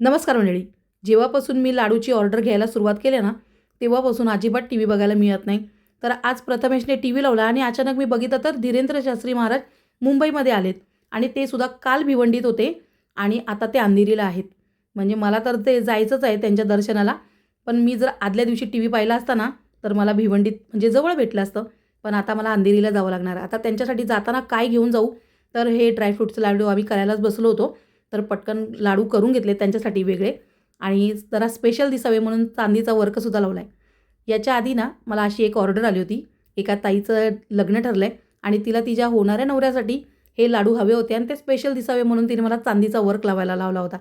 नमस्कार मंडळी. जेव्हापासून मी लाडूची ऑर्डर घ्यायला सुरुवात केली ना तेव्हापासून अजिबात टी व्ही बघायला मिळत नाही. तर आज प्रथमेशने टी व्ही लावला आणि अचानक मी बघितलं तर धीरेंद्र शास्त्री महाराज मुंबईमध्ये आलेत आणि ते सुद्धा काल भिवंडीत होते आणि आता ते अंधेरीला आहेत. म्हणजे मला तर ते जायचंच आहे त्यांच्या दर्शनाला पण मी जर आदल्या दिवशी टी व्ही पाहिला असता ना तर मला भिवंडीत म्हणजे जवळ भेटलं असतं. पण आता मला अंधेरीला जावं लागणार. आहे आता त्यांच्यासाठी जाताना काय घेऊन जाऊ? तर हे ड्रायफ्रूटचं लाडू आम्ही करायलाच बसलो होतो. तर पटकन लाडू करून घेतले त्यांच्यासाठी वेगळे. आणि जरा स्पेशल दिसावे म्हणून चांदीचा वर्कसुद्धा लावला आहे याच्या आधी ना मला अशी एक ऑर्डर आली होती. एका ताईचं लग्न ठरलं आहे आणि तिला तिच्या होणाऱ्या नवऱ्यासाठी हे लाडू हवे होते आणि ते स्पेशल दिसावे म्हणून तिने मला चांदीचा वर्क लावायला लावला होता.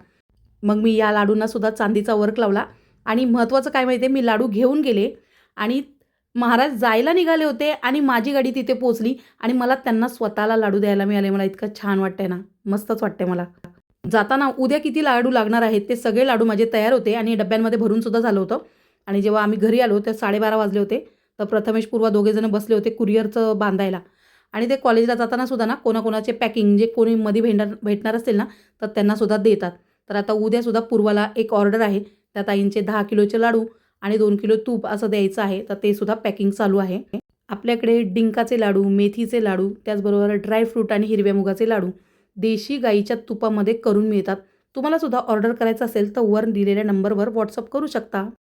मग मी या लाडूंना सुद्धा चांदीचा वर्क लावला. आणि महत्त्वाचं काय माहिती आहे मी लाडू घेऊन गेले आणि महाराज जायला निघाले होते आणि माझी गाडी तिथे पोचली आणि मला त्यांना स्वतःला लाडू द्यायला मिळाले. मला इतकं छान वाटतंय ना मस्तच वाटतंय मला. जाताना उद्या किती लाडू लागणार आहेत ते सगळे लाडू माझे तयार होते आणि डब्यांमध्ये भरून सुद्धा झालं होतं. आणि जेव्हा आम्ही घरी आलो तर साडेबारा वाजले होते. तर प्रथमेश पूर्वा दोघेजण बसले होते कुरिअरचं बांधायला. आणि ते कॉलेजला जाताना सुद्धा ना कोणाकोणाचे पॅकिंग जे कोणी मध्ये भेटणार भेटणार असतील ना तर त्यांना सुद्धा देतात. तर आता उद्यासुद्धा पूर्वाला एक ऑर्डर आहे. त्या ताईंचे दहा किलोचे लाडू आणि दोन किलो तूप असं द्यायचं आहे. तर ते सुद्धा पॅकिंग चालू आहे. आपल्याकडे डिंकाचे लाडू मेथीचे लाडू त्याचबरोबर ड्रायफ्रूट आणि हिरव्या मुगाचे लाडू. देशी गाईच्या तुपामध्ये करून मिळतात. तुम्हाला सुद्धा ऑर्डर करायचं असेल तर वर दिलेल्या नंबरवर व्हॉट्सअप करू शकता.